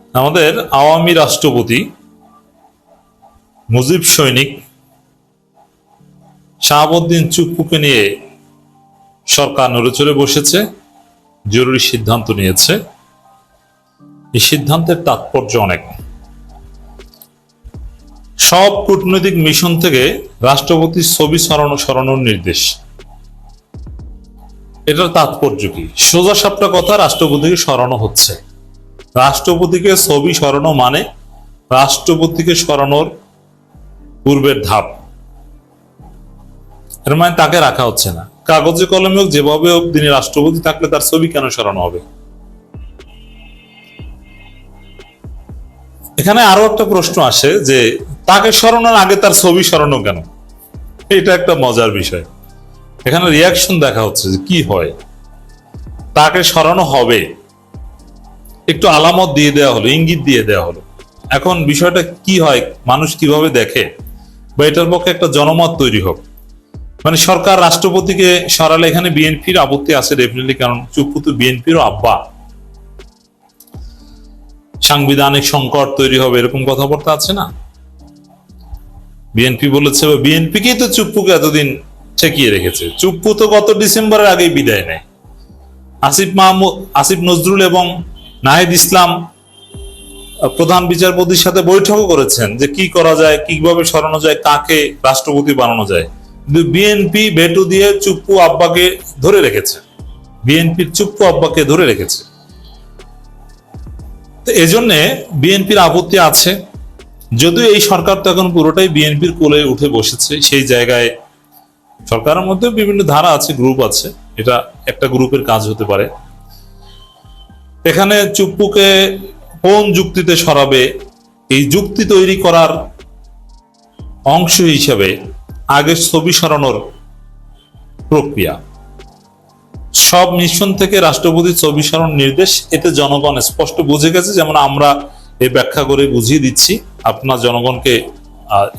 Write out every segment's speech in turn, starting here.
আমাদের আওয়ামী রাষ্ট্রপতি মুজিব সৈনিক শাহাবুদ্দিন চুপ্পুকে নিয়ে সরকার নড়ে চড়ে বসেছে, জরুরি সিদ্ধান্ত নিয়েছে। এই সিদ্ধান্তের তাৎপর্য অনেক। সব কূটনৈতিক মিশন থেকে রাষ্ট্রপতির ছবি সরানো সরানোর নির্দেশ। এটার তাৎপর্য কি? সোজা সাপটা কথা রাষ্ট্রপতিকে সরানো হচ্ছে। রাষ্ট্রপতিকে ছবি সরানো মানে রাষ্ট্রপতিকে সরানোর পূর্বের ধাপ। এর মানে তাকে রাখা হচ্ছে না। কাগজে কলমে হোক, যেভাবে হোক, তিনি রাষ্ট্রপতি থাকলে তার ছবি কেন সরানো হবে? এখানে আরও একটা প্রশ্ন আসে যে, তাকে সরানোর আগে তার ছবি সরানো কেন? এটা একটা মজার বিষয়। এখানে রিয়াকশন দেখা হচ্ছে যে কি হয়? তাকে সরানো হবে। একটু আলামত দিয়ে দেওয়া হলো, ইঙ্গিত দিয়ে দেওয়া হলো। এখন বিষয়টা কি হয়, মানুষ কীভাবে দেখে? বা এটার পক্ষে একটা জনমত তৈরি হোক। মানে সরকার রাষ্ট্রপতিকে সরালে এখানে বিএনপির আপত্তি আছে ডেফিনেটলি কারণ চুপ্পু তো বিএনপিরও আব্বা। সাংবিধানিক সংকট তৈরি হবে, এরকম কথাবার্তা আছে না? বিএনপি বলেছে বিএনপিকেই তো চুপ্পুকে এতদিন ঠেকিয়ে রেখেছে। চুপ্পু তো গত ডিসেম্বরের আগেই বিদায় নেয়। আসিফ মাহমুদ আসিফ নজরুল এবং নাহিদ ইসলাম প্রধান বিচারপতির সাথে বৈঠকও করেছেন যে কি করা যায়, কীভাবে সরানো যায়, কাকে রাষ্ট্রপতি বানানো যায়। কিন্তু বিএনপি ভেটু দিয়ে চুপ্পু আব্বাকে ধরে রেখেছে। বিএনপির চুপ্পু আব্বাকে ধরে রেখেছে। তো এজন্যে বিএনপির আপত্তি আছে। যদিও এই সরকার তো এখন পুরোটাই বিএনপির কোলে উঠে বসেছে, সেই জায়গায় সরকারের মধ্যে বিভিন্ন ধারা আছে গ্রুপ আছে। এটা একটা গ্রুপের কাজ হতে পারে। এখানে চুপ্পুকে কোন যুক্তিতে সরাবে? এই যুক্তি তৈরি করার অংশ হিসেবে আগে ছবি সরানোর প্রক্রিয়া। সব মিশন থেকে রাষ্ট্রপতি ছবি সরানোর নির্দেশ, এতে জনগণ স্পষ্ট বুঝে গেছে। যেমন আমরা এই ব্যাখ্যা করে বুঝিয়ে দিচ্ছি, আপনার জনগণকে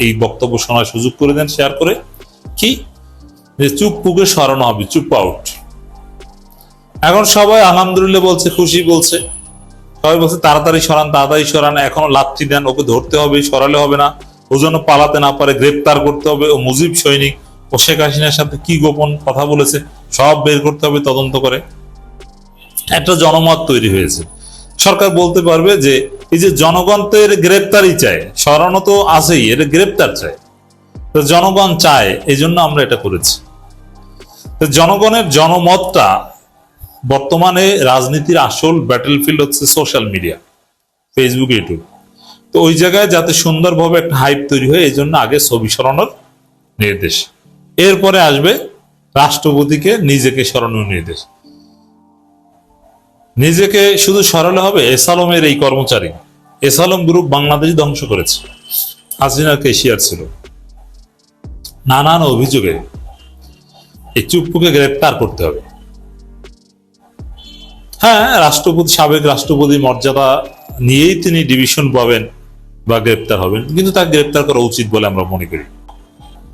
এই বক্তব্য শোনার সুযোগ করে দেন শেয়ার করে। কি? যে চুপ পুকে সরানো হবে, চুপ আউট। এখন সবাই আলহামদুলিল্লাহ বলছে, খুশি বলছে। সবাই বলছে, তাড়াতাড়ি সরান তাড়াতাড়ি সরান, এখনও লাথি দেন, ওকে ধরতে হবে, সরালে হবে না। ও যেন পালাতে না পারে, গ্রেপ্তার করতে হবে, ও মুজিব সৈনিক। ও শেখ হাসিনার সাথে কি গোপন কথা বলেছে, সব বের করতে হবে তদন্ত করে। একটা জনমত তৈরি হয়েছে। সরকার বলতে পারবে যে, এই যে জনগণ তো এর গ্রেপ্তারই চায়, সরানো তো আছেই, এর গ্রেপ্তার চায়। তো জনগণ চায় এই জন্য আমরা এটা করেছি। জনগণের জনমতটা বর্তমানে রাজনীতির আসল ব্যাটেলফিল্ড হচ্ছে সোশ্যাল মিডিয়া ফেসবুক ইউটিউব তো ওই জায়গায় যাতে সুন্দরভাবে একটা হাইপ তৈরি হয়, এই জন্য আগে ছবি সরানোর নির্দেশ। এরপরে আসবে রাষ্ট্রপতিকে নিজেকে সরানোর নির্দেশ। নিজেকে শুধু সরালে হবে, এসালমের এই কর্মচারী, এসালম গ্রুপ বাংলাদেশ ধ্বংস করেছে। হাসিনার কেশিয়ার ছিল। নানান অভিযোগে এই চুপ্পুকে গ্রেপ্তার করতে হবে। হ্যাঁ রাষ্ট্রপতি, সাবেক রাষ্ট্রপতি মর্যাদা নিয়েই তিনি ডিভিশন পাবেন বা গ্রেপ্তার হবেন। কিন্তু তাকে গ্রেপ্তার করা উচিত বলে আমরা মনে করি।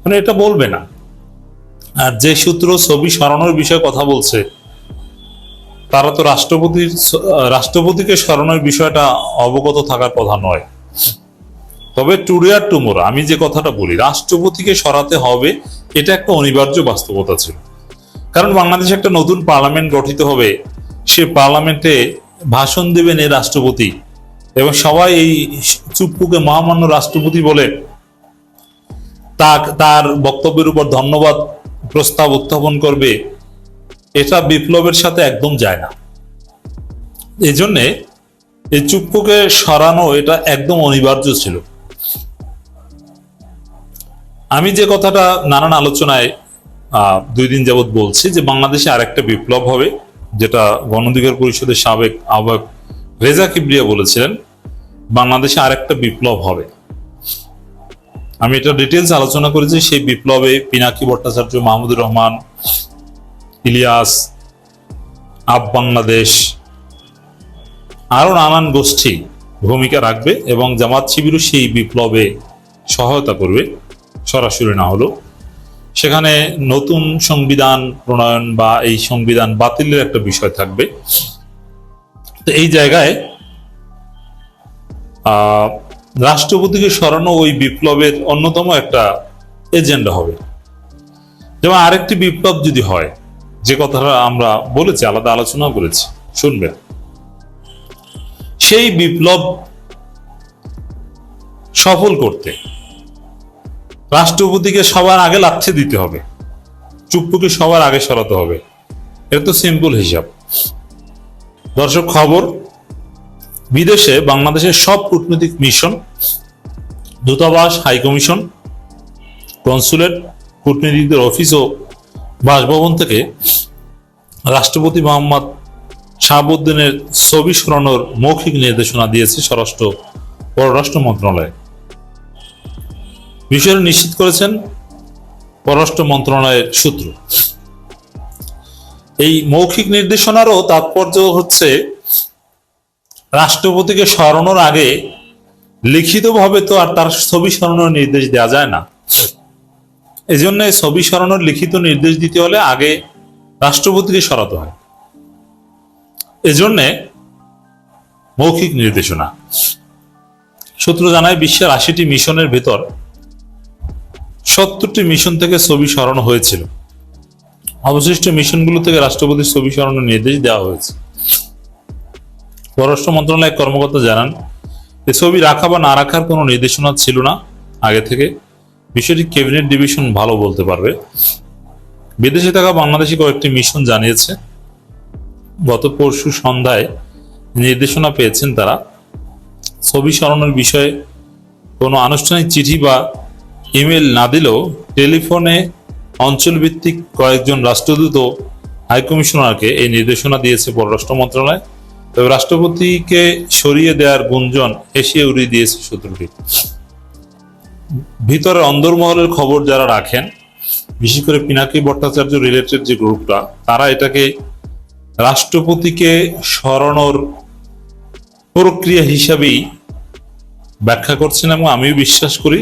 মানে এটা বলবে না। আর যে সূত্র ছবি সরানোর বিষয়ে কথা বলছে, তারা তো রাষ্ট্রপতির রাষ্ট্রপতিকে সরানোর বিষয়টা অবগত থাকার কথা নয়। তবে টুরিয়ার টুমোরা আমি যে কথাটা বলি, রাষ্ট্রপতিকে সরাতে হবে, এটা একটা অনিবার্য বাস্তবতা ছিল। কারণ বাংলাদেশে একটা নতুন পার্লামেন্ট গঠিত হবে সে পার্লামেন্টে ভাষণ দেবেন এই রাষ্ট্রপতি এবং সবাই এই চুপ্পুকে মহামান্য রাষ্ট্রপতি বলে তার বক্তব্যের উপর ধন্যবাদ প্রস্তাব উত্থাপন করবে, এটা বিপ্লবের সাথে একদম যায় না। এই জন্যে এই চুপ্পুকে সরানো এটা একদম অনিবার্য ছিল। আমি যে কথাটা নানান আলোচনায় দুই দিন যাবৎ বলছি যে বাংলাদেশে আরেকটা বিপ্লব হবে। যেটা গণঅধিকার পরিষদের সাবেক আহ্বায়ক রেজা কিবরিয়া বলেছিলেন, বাংলাদেশে আরেকটা বিপ্লব হবে। আমি এটা ডিটেলস আলোচনা করেছি, সেই বিপ্লবে পিনাকি ভট্টাচার্য, মাহমুদুর রহমান, ইলিয়াস, আপ বাংলাদেশ আরও নানান গোষ্ঠী ভূমিকা রাখবে এবং জামাত শিবিরও সেই বিপ্লবে সহায়তা করবে। সরাসরি না হলেও সেখানে নতুন সংবিধান প্রণয়ন বা এই সংবিধান বাতিলের একটা বিষয় থাকবে। তো এই জায়গায় রাষ্ট্রপতিকে সরানো ওই বিপ্লবের অন্যতম একটা এজেন্ডা হবে। যেমন আরেকটি বিপ্লব যদি হয়, যে কথাটা আমরা বলেছি, আলাদা আলোচনা করেছি, শুনবেন। সেই বিপ্লব সফল করতে রাষ্ট্রপতিকে সবার আগে লাচ্ছে দিতে হবে। চুপ্পুকে সবার আগে সরাতে হবে। এটা তো সিম্পল হিসাব। দর্শক, খবর। বিদেশে বাংলাদেশের সব কূটনৈতিক মিশন, দূতাবাস হাইকমিশন কনসুলেট, কূটনীতিকদের অফিস ও বাসভবন থেকে রাষ্ট্রপতি মোহাম্মদ শাহাবুদ্দিনের ছবি সরানোর মৌখিক নির্দেশনা দিয়েছে স্বরাষ্ট্র পররাষ্ট্র মন্ত্রণালয়। বিষয়টি নিশ্চিত করেছেন পররাষ্ট্র মন্ত্রণালয়ের সূত্র। এই মৌখিক নির্দেশনারও তাৎপর্য হচ্ছে, রাষ্ট্রপতিকে সরানোর আগে লিখিতভাবে তো আর তার ছবি সরানোর নির্দেশ দেওয়া যায় না। এই জন্য ছবি সরানোর লিখিত নির্দেশ দিতে হলে আগে রাষ্ট্রপতিকে সরাতে হয়। এজন্যে মৌখিক নির্দেশনা। সূত্র জানায়, বিশ্বের আশিটি মিশনের ভেতর সত্তরটি মিশন থেকে ছবি সরানো হয়েছিল। অবশিষ্ট মিশনগুলো থেকে রাষ্ট্রপতির ছবি সরানোর নির্দেশ দেওয়া হয়েছে। পররাষ্ট্র মন্ত্রণালয়ের কর্মকর্তা জানান, এ ছবি রাখা বা না রাখার কোনো নির্দেশনা ছিল না। আগে থেকে বিষয়টি ক্যাবিনেট ডিভিশন ভালো বলতে পারবে। বিদেশে থাকা বাংলাদেশি কয়েকটি মিশন জানিয়েছে, গত পরশু সন্ধ্যায় নির্দেশনা পেয়েছেন তারা। ছবি সরানোর বিষয়ে কোনো আনুষ্ঠানিক চিঠি বা ইমেল না দিলেও টেলিফোনে অঞ্চলভিত্তিক কয়েকজন রাষ্ট্রদূত হাইকমিশনারকে এই নির্দেশনা দিয়েছে পররাষ্ট্র মন্ত্রণালয়। তবে রাষ্ট্রপতিকে সরিয়ে দেওয়ার গুঞ্জন এসিয়ে উড়িয়ে দিয়েছে সূত্রটি। ভিতরে অন্দরমহলের খবর যারা রাখেন, বিশেষ করে পিনাকি ভট্টাচার্য রিলেটেড যে গ্রুপটা, তারা এটাকে রাষ্ট্রপতিকে সরানোর প্রক্রিয়া হিসাবেই ব্যাখ্যা করছেন এবং আমিও বিশ্বাস করি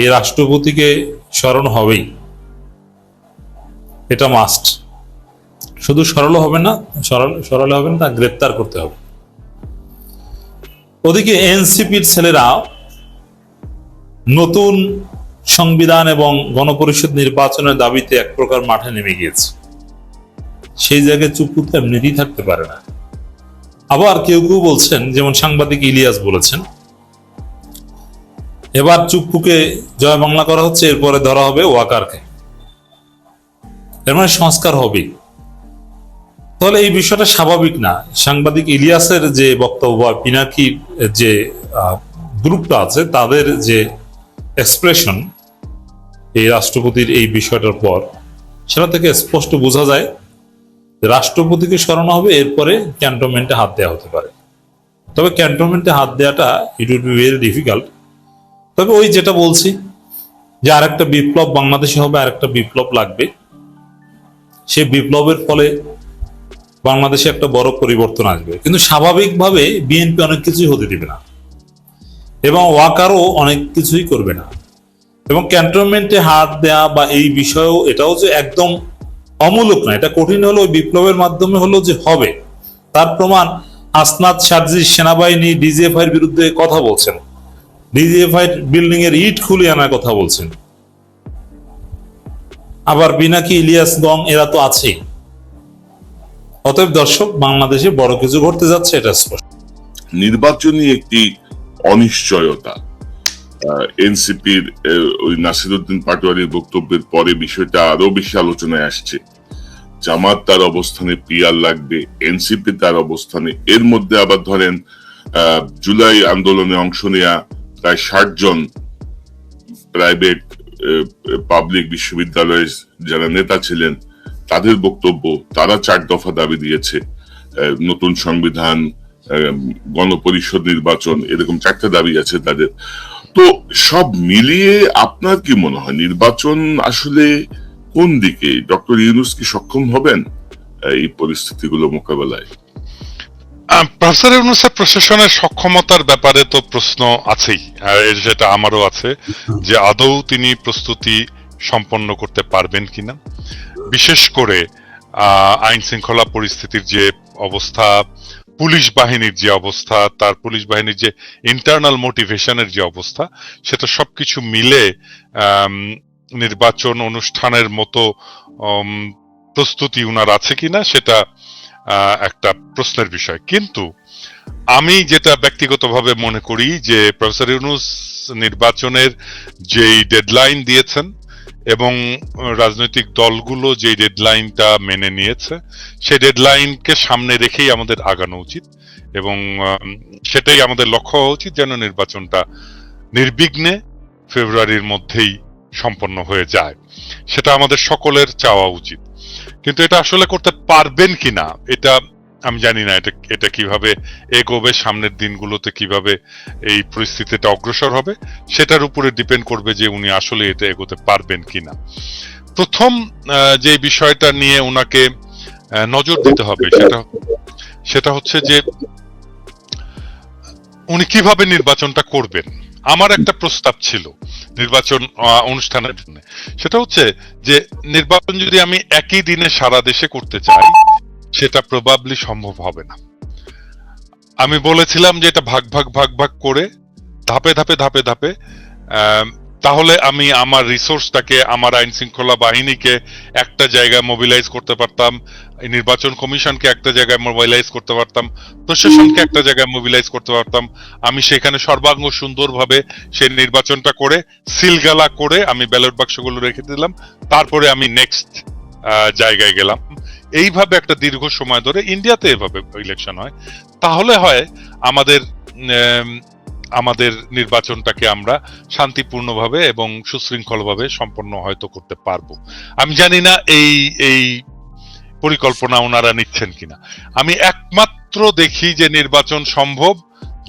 এই রাষ্ট্রপতিকে স্মরণ হবেই। এটা মাস্ট শুধু সরল হবে না, সরল সরল হবে না, তা গ্রেপ্তার করতে হবে। ওদিকে এনসিপির ছেলেরা নতুন সংবিধান এবং গণপরিষদ নির্বাচনের দাবিতে এক প্রকার মাঠে নেমে গিয়েছে। সেই জায়গায় চুপ করতে এমনিতেই থাকতে পারে না। আবার কেউ কেউ বলছেন, যেমন সাংবাদিক ইলিয়াস বলেছেন এবার চুপ্পুকে জয় বাংলা করা হচ্ছে, এরপরে ধরা হবে ওয়াকারকে। এর মানে সংস্কার হবে তাহলে এই বিষয়টা স্বাভাবিক না। সাংবাদিক ইলিয়াসের যে বক্তব্য বা পিনাকির যে গ্রুপটা আছে, তাদের যে এক্সপ্রেশন এই রাষ্ট্রপতির এই বিষয়টার পর, সেটা থেকে স্পষ্ট বোঝা যায় রাষ্ট্রপতিকে সরানো হবে, এরপরে ক্যান্টনমেন্টে হাত দেওয়া হতে পারে। তবে ক্যান্টনমেন্টে হাত দেওয়াটা it will be very difficult তবে ওই যেটা বলছি, যে আরেকটা বিপ্লব বাংলাদেশে হবে, আরেকটা বিপ্লব লাগবে। সে বিপ্লবের ফলে বাংলাদেশে একটা বড় পরিবর্তন আসবে। কিন্তু স্বাভাবিকভাবে বিএনপি অনেক কিছুই হতে দিবে না। এবং ওয়াকারও অনেক কিছুই করবে না। এবং ক্যান্টনমেন্টে হাত দেয়া বা এই বিষয়েও এটাও যে একদম অমূলক না, এটা কঠিন হলো বিপ্লবের মাধ্যমে হলো যে হবে, তার প্রমাণ আসনাদ সার্জি সেনাবাহিনী ডিজিএফআই বিরুদ্ধে কথা বলছেন। ডিজিএফআই বিল্ডিং এর ইট খুলে আনার কথা বলছেন। আবার বিনাকি ইলিয়াস, গং, এরা তো আছেই অতএব দর্শক, বাংলাদেশে বড় কিছু ঘটতে যাচ্ছে, এটা স্পষ্ট। নির্বাচনী একটি অনিশ্চয়তা। এনসিপির ওই নাসিরুদ্দিন পাটোয়ারির বক্তব্যের পরে বিষয়টা আরও বেশি আলোচনায় আসছে। জামাত তার অবস্থানে পিয়ার লাগবে, এনসিপি তার অবস্থানে। এর মধ্যে আবার ধরেন জুলাই আন্দোলনে অংশ নেয়া প্রায় ষাট জন প্রাইভেট পাবলিক বিশ্ববিদ্যালয়ের যারা নেতা ছিলেন, তাদের বক্তব্য, তারা চার দফা দাবি দিয়েছে নতুন সংবিধান গণপরিষদ নির্বাচন, এরকম চারটা দাবি আছে তাদের। তো সব মিলিয়ে আপনার কি মনে হয়, নির্বাচন আসলে কোন দিকে? ডক্টর ইউনুস কি সক্ষম হবেন এই পরিস্থিতিগুলো মোকাবেলায়? প্রফেসর ইউনুসের প্রশাসনের সক্ষমতার ব্যাপারে তো প্রশ্ন আছেই। যেটা আমারও আছে, যে আদৌ তিনি প্রস্তুতি সম্পন্ন করতে পারবেন কিনা। বিশেষ করে আইন শৃঙ্খলা পরিস্থিতির যে অবস্থা, পুলিশ বাহিনীর যে অবস্থা, তার পুলিশ বাহিনীর যে ইন্টারনাল মোটিভেশনের যে অবস্থা, সেটা সবকিছু মিলে নির্বাচন অনুষ্ঠানের মতো প্রস্তুতি উনার আছে কিনা, সেটা একটা প্রশ্নের বিষয়। কিন্তু আমি যেটা ব্যক্তিগতভাবে মনে করি যে প্রফেসর ইউনুস নির্বাচনের যেই ডেডলাইন দিয়েছেন এবং রাজনৈতিক দলগুলো যে ডেডলাইনটা মেনে নিয়েছে সেই ডেডলাইনকে সামনে রেখেই আমাদের আগানো উচিত এবং সেটাই আমাদের লক্ষ্য হওয়া উচিত যেন নির্বাচনটা নির্বিঘ্নে ফেব্রুয়ারির মধ্যেই সম্পন্ন হয়ে যায়। সেটা আমাদের সকলের চাওয়া উচিত। কিন্তু এটা আসলে করতে পারবেন কিনা, এটা আমি জানি না, এটা এটা কীভাবে এগোবে, সামনের দিনগুলোতে কীভাবে এই পরিস্থিতিটা অগ্রসর হবে, সেটার উপরে ডিপেন্ড করবে যে উনি আসলে এটা এগোতে পারবেন কিনা। প্রথম যে বিষয়টা নিয়ে ওনাকে নজর দিতে হবে সেটা সেটা হচ্ছে যে উনি কীভাবে নির্বাচনটা করবেন। আমার একটা প্রস্তাব ছিল নির্বাচন অনুষ্ঠানের জন্য। সেটা হচ্ছে যে, নির্বাচন যদি আমি একই দিনে সারা দেশে করতে চাই, সেটা প্রবাবলি সম্ভব হবে না। আমি বলেছিলাম যে এটা ভাগ ভাগ ভাগ ভাগ করে ধাপে ধাপে ধাপে ধাপে তাহলে আমি আমার রিসোর্সটাকে আমার আইন শৃঙ্খলা বাহিনীকে একটা জায়গায় মোবিলাইজ করতে পারতাম, নির্বাচন কমিশনকে একটা জায়গায় মোবিলাইজ করতে পারতাম, প্রশাসনকে একটা জায়গায় মোবিলাইজ করতে পারতাম। আমি সেখানে সর্বাঙ্গ সুন্দরভাবে সেই নির্বাচনটা করে, সিলগালা করে আমি ব্যালট বাক্সগুলো রেখে দিলাম, তারপরে আমি নেক্সট জায়গায় গেলাম। এইভাবে একটা দীর্ঘ সময় ধরে ইন্ডিয়াতে এভাবে ইলেকশন হয়। তাহলে হয় আমাদের আমাদের নির্বাচনটাকে আমরা শান্তিপূর্ণভাবে এবং সুশৃঙ্খলভাবে সম্পন্ন হয়তো করতে পারব। আমি জানি না এই এই পরিকল্পনা ওনারা নিচ্ছেন কিনা। আমি একমাত্র দেখি যে নির্বাচন সম্ভব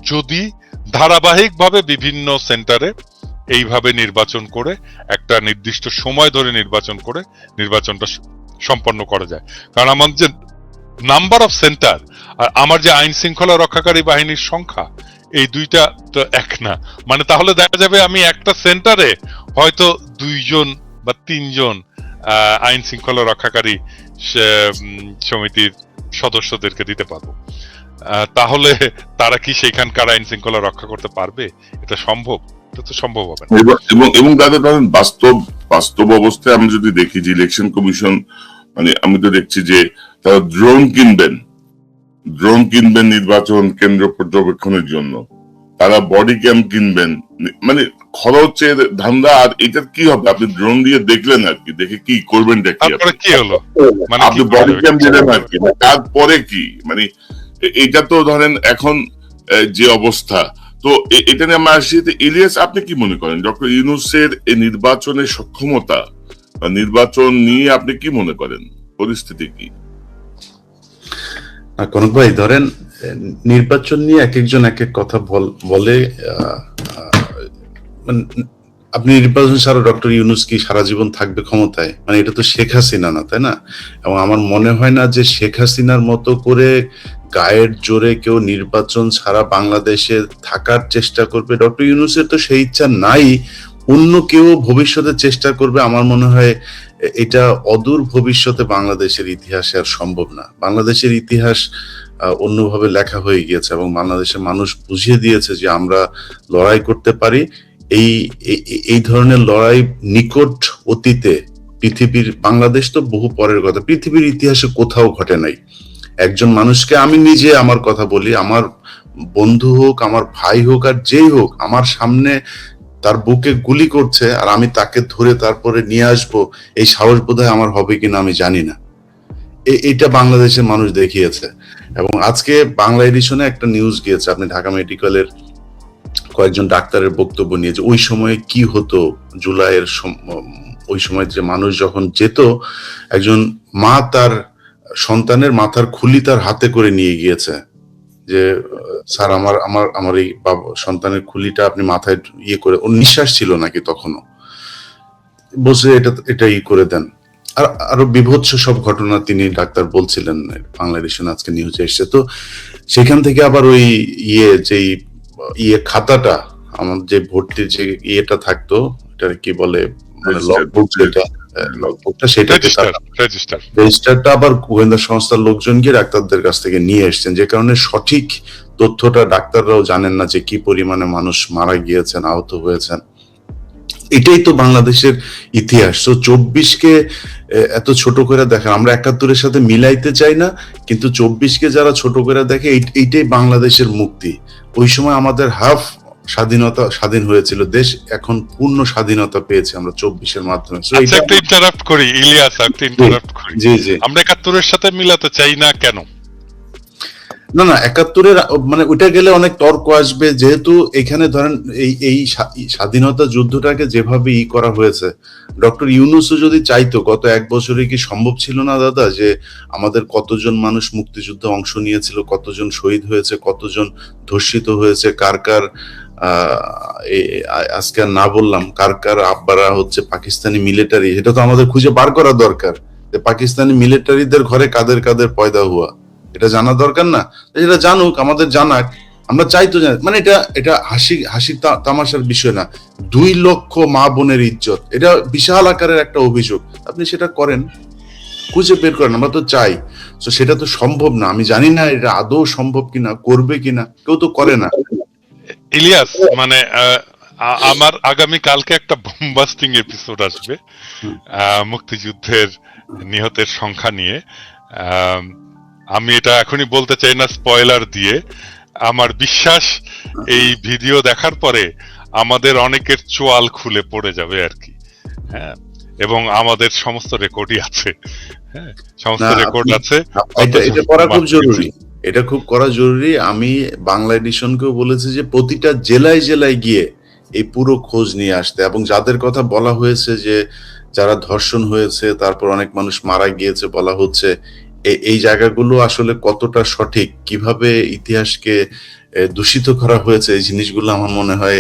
যদি ধারাবাহিকভাবে বিভিন্ন সেন্টারে এইভাবে নির্বাচন করে, একটা নির্দিষ্ট সময় ধরে নির্বাচন করে নির্বাচনটা সম্পন্ন করা যায়। কারণ আমার যে নাম্বার অফ সেন্টার আর আমার যে আইন শৃঙ্খলা রক্ষাকারী বাহিনীর সংখ্যা এই দুইটা তো এক না। মানে তাহলে দেখা যাবে আমি একটা সেন্টারে হয়তো দুইজন বা তিনজন আইন শৃঙ্খলা রক্ষাকারী সমিতির সদস্যদেরকে দিতে পারব। তাহলে তারা কি সেখানকার আইন শৃঙ্খলা রক্ষা করতে পারবে? এটা সম্ভব? এটা তো সম্ভব হবে না। এবং, এবং- দাদা বাস্তব বাস্তব অবস্থায় আমরা যদি দেখি যে ইলেকশন কমিশন মানে আমি তো দেখছি যে তারা ড্রোন কিনবেন। ড্রোন কিনবেন নির্বাচন কেন্দ্র পর্যবেক্ষণের জন্য। তারা বডি ক্যাম কিনবেন। মানে খরচের ধান্দা আর এটার কি হবে? আপনি ড্রোন দিয়ে দেখলেন আর কি দেখে কি করবেন কি আপনি? কি হলো? মানে আপনি বডি করবে? ক্যাম দিলেন আর কি তারপরে কি? মানে এটা তো ধরেন এখন যে অবস্থা। তো এটা নিয়ে আমরা আসি ইলিয়াস আপনি কি মনে করেন? ডক্টর ইউনুসের এই নির্বাচনের সক্ষমতা নির্বাচন নিয়ে আপনি কি মনে করেন? পরিস্থিতি কি? কনক ভাই ধরেন নির্বাচন নিয়ে এক একজন এক এক কথা বল- মানে, আপনি নির্বাচন ছাড়া ডক্টর ইউনুস কি সারা জীবন থাকবে ক্ষমতায়? মানে এটা তো শেখ হাসিনা না তাই না? এবং আমার মনে হয় না যে শেখ হাসিনার মতো করে গায়ের জোরে কেউ নির্বাচন ছাড়া বাংলাদেশে থাকার চেষ্টা করবে। ডক্টর ইউনুসের তো সেই ইচ্ছা নাই। অন্য কেউ ভবিষ্যতে চেষ্টা করবে আমার মনে হয় এটা অদূর ভবিষ্যতে বাংলাদেশের ইতিহাসে আর সম্ভব না। বাংলাদেশের ইতিহাস অন্যভাবে লেখা হয়ে গিয়েছে এবং বাংলাদেশের মানুষ বুঝিয়ে দিয়েছে যে আমরা লড়াই করতে পারি। এই এই- ধরনের লড়াই নিকট অতীতে পৃথিবীর, বাংলাদেশ তো বহু পরের কথা, পৃথিবীর ইতিহাসে কোথাও ঘটে নাই। একজন মানুষকে আমি নিজে আমার কথা বলি, আমার বন্ধু হোক, আমার ভাই হোক আর যেই হোক, আমার সামনে তার বুকে গুলি করছে আর আমি তাকে ধরে তারপরে নিয়ে আসব, এই সাহস বোধহয় আমার হবে কিনা আমি জানি না। এ- এটা বাংলাদেশের মানুষ দেখিয়েছে। এবং আজকে বাংলা এডিশনে একটা নিউজ গিয়েছে, আপনি ঢাকা মেডিকেলের কয়েকজন ডাক্তারের বক্তব্য নিয়েছে। ওই সময়ে কি হতো? জুলাইয়ের ওই সময় যে মানুষ যখন যেত, একজন মা তার সন্তানের মাথার খুলি তার হাতে করে নিয়ে গিয়েছে। যে স্যার আমার আমার আমার এই সন্তানের খুলিটা আপনি মাথায় ইয়ে করে ওর নিঃশ্বাস ছিল নাকি তখনও? বসে এটা এটা ই করে দেন। আর আরও বিভৎস সব ঘটনা তিনি ডাক্তার বলছিলেন বাংলাদেশে আজকে নিউজে এসছে। তো সেখান থেকে আবার ওই ইয়ে যেই ইয়ে খাতাটা আমার যে ভর্তির যে ইয়েটা থাকতো এটা কি বলে মানে Register, logbook যেটা লগবুকটা রেজিস্টারটা আবার গোয়েন্দা সংস্থার লোকজন গিয়ে ডাক্তারদের কাছ থেকে নিয়ে এসেছেন যে কারণে সঠিক তথ্যটা ডাক্তাররাও জানেন না যে কি পরিমাণে মানুষ মারা গিয়েছেন আহত হয়েছেন। এটাই তো বাংলাদেশের ইতিহাস। তো চব্বিশকে এত ছোট করে দেখেন আমরা একাত্তরের সাথে মিলাইতে চাই না কিন্তু চব্বিশকে যারা ছোট করে দেখে এইটাই বাংলাদেশের মুক্তি। ওই সময় আমাদের হাফ স্বাধীনতা স্বাধীন হয়েছিল। দেশ এখন পূর্ণ স্বাধীনতা পেয়েছে আমরা চব্বিশের মাধ্যমে। আচ্ছা একটা ইন্টারাপ্ট করি ইলিয়াস একটা ইন্টারাপ্ট করি। জি জি। আমরা একাত্তরের সাথে মিলাতে চাই না কেন? না না একাত্তরের মানে ওইটা গেলে অনেক তর্ক আসবে। যেহেতু এখানে ধরেন এই এই স্বাধীনতা যুদ্ধটাকে যেভাবে ই করা হয়েছে ডক্টর ইউনুসও যদি চাইতো গত এক বছরে কি সম্ভব ছিল না দাদা? যে আমাদের কতজন মানুষ মুক্তিযুদ্ধে অংশ নিয়েছিল কতজন শহীদ হয়েছে কতজন ধর্ষিত হয়েছে কার কার আজকে না বললাম, কার কার আব্বারা হচ্ছে পাকিস্তানি মিলিটারি সেটা তো আমাদের খুঁজে বার করা দরকার পাকিস্তানি মিলিটারিদের ঘরে কাদের কাদের পয়দা হওয়া এটা জানা দরকার না? এটা জানুক, আমাদের জানাক, আমরা চাই তো জানি মানে এটা এটা হাসি হাসি তামাশার বিষয় না। দুই লক্ষ মা বোনের ইজ্জত, এটা বিশাল আকারের একটা অভিযোগ। আপনি সেটা করেন, খুঁজে বের করেন, আমরা তো চাই। তো সেটা তো সম্ভব না, আমি জানি না এটা আদৌ সম্ভব কিনা, করবে কিনা, কেউ তো করে না। ইলিয়াস মানে আমার আগামী কালকে একটা বোমবাস্টিং এপিসোড আসবে মুক্তিযুদ্ধের নিহতের সংখ্যা নিয়ে। আমি এটা এখনই বলতে চাই না স্পয়লার দিয়ে। আমার বিশ্বাস এই ভিডিও দেখার পরে আমাদের অনেকের চোয়াল খুলে পড়ে যাবে আর কি। হ্যাঁ এবং আমাদের সমস্ত রেকর্ডই আছে। হ্যাঁ সমস্ত রেকর্ড আছে। এটা এটা করা খুব জরুরি। এটা খুব করা জরুরি। আমি বাংলা এডিশনকেও বলেছি যে প্রতিটা জেলায় জেলায় গিয়ে এই পুরো খোঁজ নিয়ে আসতে। এবং যাদের কথা বলা হয়েছে যে যারা ধর্ষণ হয়েছে, তারপর অনেক মানুষ মারা গিয়েছে বলা হচ্ছে এই জায়গাগুলো আসলে কতটা সঠিক? কীভাবে ইতিহাসকে দূষিত করা হয়েছে? এই জিনিসগুলো আমার মনে হয়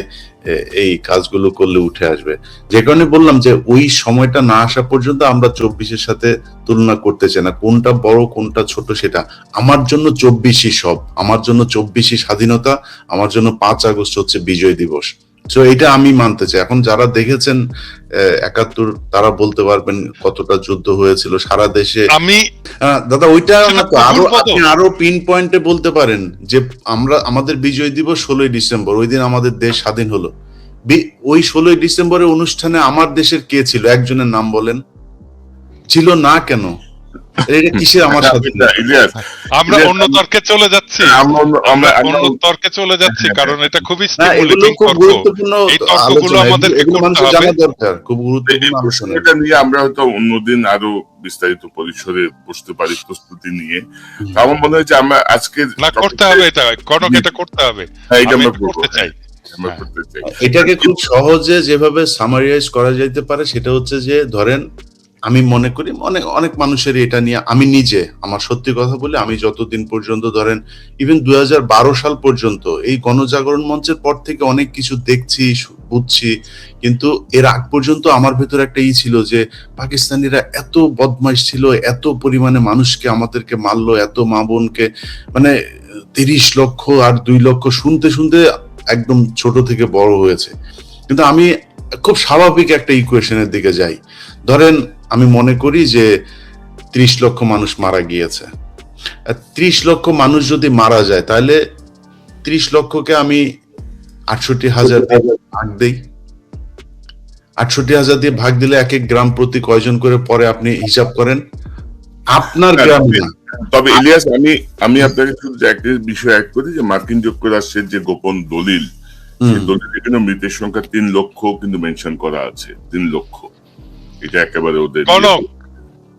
এই কাজগুলো করলে উঠে আসবে। যে কারণে বললাম যে, ওই সময়টা না আসা পর্যন্ত আমরা চব্বিশের সাথে তুলনা করতে চাই না। কোনটা বড়, কোনটা ছোট সেটা। আমার জন্য চব্বিশই সব। আমার জন্য চব্বিশই স্বাধীনতা। আমার জন্য পাঁচ আগস্ট হচ্ছে বিজয় দিবস। তো এটা আমি মানতে চাই। এখন যারা দেখেছেন একাত্তর তারা বলতে পারবেন কতটা যুদ্ধ হয়েছিল। সারা দেশে আমি দাদা ওইটা না তো আরও? আপনি আরও পিন পয়েন্টে বলতে পারেন যে আমরা আমাদের বিজয় দিবস ষোলোই ডিসেম্বর ওই দিন আমাদের দেশ স্বাধীন হলো। ওই ষোলোই ডিসেম্বরের অনুষ্ঠানে আমার দেশের কে ছিল? একজনের নাম বলেন। ছিল না কেন? এটা কিসের আমার সাথে? আমরা অন্য তর্কে চলে যাচ্ছি। আমরা অন্য- আমরা আমরা অন্য তর্কে চলে যাচ্ছি কারণ এটা খুবই না খুব গুরুত্বপূর্ণ এই তর্কগুলো আলোচনা আমাদেরকে এগুলো করতে মানুষের হবে। জানা দরকার খুব গুরুত্বপূর্ণ আলোচনা। প্রশ্নটা নিয়ে আমরা হয়তো অন্যদিন আরও বিস্তারিত পরিসরে বসতে পারি প্রস্তুতি নিয়ে। আমার মনে হয় যে আমরা আজকে না করতে হবে এটা কনক এটা করতে হবে। হ্যাঁ, এটা আমরা করতে চাই। আমরা হ্যাঁ। চাই। এটাকে খুব সহজে যেভাবে সামারিয়াইজ করা যাইতে পারে সেটা হচ্ছে যে ধরেন আমি মনে করি অনেক অনেক মানুষের এটা নিয়ে আমি নিজে আমার সত্যি কথা বলে, আমি যতদিন পর্যন্ত ধরেন ইভেন দু হাজার বারো সাল পর্যন্ত এই গণজাগরণ মঞ্চের পর থেকে অনেক কিছু দেখছি বুঝছি। কিন্তু এর আগ পর্যন্ত আমার ভেতর একটা ই ছিল যে, পাকিস্তানিরা এত বদমাইশ ছিল, এত পরিমাণে মানুষকে আমাদেরকে মারলো, এত মা বোনকে মানে তিরিশ লক্ষ আর দুই লক্ষ শুনতে শুনতে একদম ছোট থেকে বড় হয়েছে। কিন্তু আমি খুব স্বাভাবিক একটা ইকুয়েশনের দিকে যাই। ধরেন আমি মনে করি যে ত্রিশ লক্ষ মানুষ মারা গিয়েছে। ত্রিশ লক্ষ মানুষ যদি মারা যায় তাহলে ত্রিশ লক্ষকে আমি আটষট্টি হাজার দিয়ে ভাগ দেই। আটষট্টি হাজার দিয়ে ভাগ দিলে এক এক গ্রাম প্রতি কয়জন করে পরে আপনি হিসাব করেন? আপনার গ্রাম তবে- ইলিয়াস আমি আমি আপনাকে শুধু একটা বিষয় অ্যাড করি যে মার্কিন যুক্তরাষ্ট্রের যে গোপন দলিল দলিলে কিন্তু মৃতের সংখ্যা তিন লক্ষ কিন্তু মেনশন করা আছে তিন লক্ষ। এটা একেবারে ওদের কনক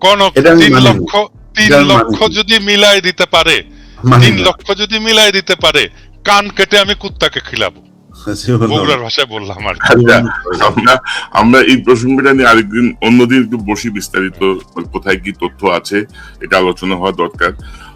কনক তিন লক্ষ তিন লক্ষ যদি মিলাই দিতে পারে তিন লক্ষ যদি মিলাই দিতে পারে কান কেটে আমি কুত্তাকে খিলাবো। বগুড়ার ভাষায় বললাম আর কি। আচ্ছা, আমরা আমরা এই প্রসঙ্গটা নিয়ে আরেকদিন অন্যদিন একটু বসি বিস্তারিত কোথায় কি তথ্য আছে এটা আলোচনা হওয়া দরকার।